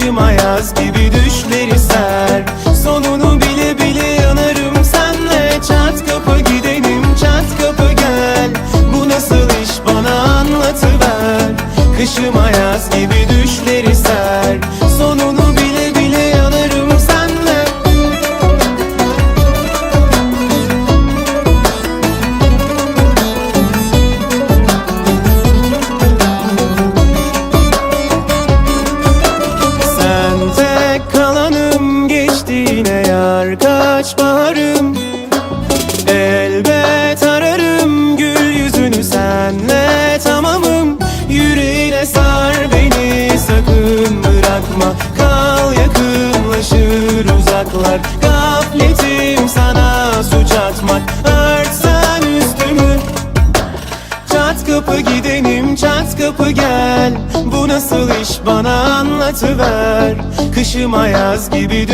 Kışıma yaz gibi düşleri ser. Sonunu bile bile yanarım senle. Çat kapı gidenim çat kapı gel. Bu nasıl iş bana anlatıver. Kışıma yaz gibi bırakma. Kal yakınlaşır uzaklar. Gafletim sana suç atmak. Örtsen üstümü. Çat kapı gidenim çat kapı gel. Bu nasıl iş? Bana anlatıver. Kışıma yaz gibi